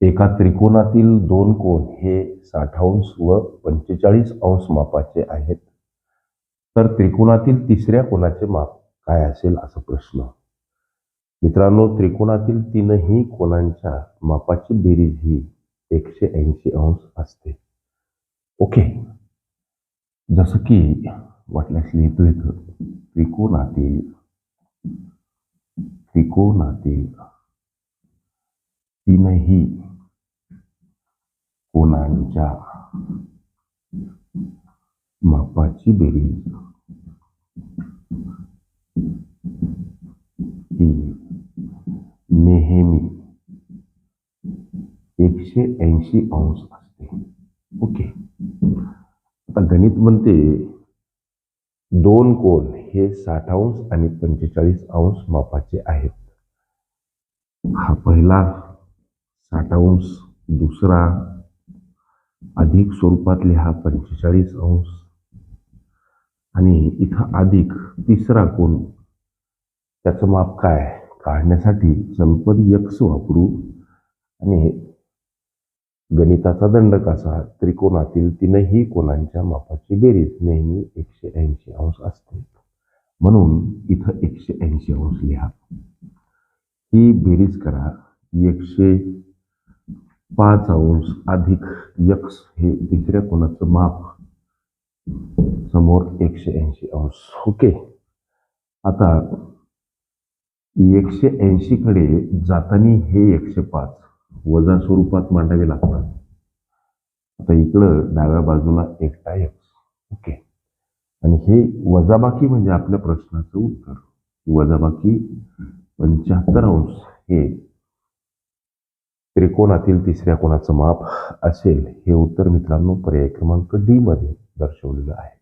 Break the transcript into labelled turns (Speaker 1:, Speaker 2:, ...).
Speaker 1: एका त्रिकोणातील दोन कोण हे साठ अंश व पंचेचाळीस अंश मापाचे आहेत. तर त्रिकोणातील तिसऱ्या कोणाचे माप काय असेल असा प्रश्न. मित्रांनो त्रिकोणातील तीनही कोणांच्या मापाची बेरीज ही एकशे ऐंशी अंश असते. ओके. जसं की वाटल्यास लिहितो इथं त्रिकोणातील त्रिकोणातील तीनही कोणांच्या मापाची बेरीज ही नेहमी एकशे ऐंशी अंश असते ओके आता गणित म्हणते दोन कोण हे साठ अंश आणि पंचेचाळीस अंश मापाचे आहेत हा पहिला साठ अंश दुसरा अधिक स्वरूपात लिहा पंचेचाळीस अंश. आणि इथं अधिक तिसरा कोण त्याचं माप काय? काढण्यासाठी चलपद यक्स वापरू. आणि गणिताचा दंड कसा? त्रिकोणातील तीनही कोणांच्या मापाची बेरीज नेहमी एकशे ऐंशी अंश असते. म्हणून इथं एकशे ऐंशी अंश लिहा. ही बेरीज करा. एकशे पाच अंश अधिक यक्स हे तिसऱ्या कोणाचं माप. समोर एकशे ऐंशी अंश. ओके आता एकशे ऐंशी कडे जाताना हे एकशे पाच वजा स्वरूपात मांडावे लागतात. आता इकडं डाव्या बाजूला एकटा एक्स ओके आणि हे वजाबाकी म्हणजे आपल्या प्रश्नाचं उत्तर. वजाबाकी पंच्याहत्तर अंश हे त्रिकोणातील तिसऱ्या कोणाचं माप असेल हे उत्तर मित्रांनो पर्याय क्रमांक डी मध्ये दर्शवलेलं आहे.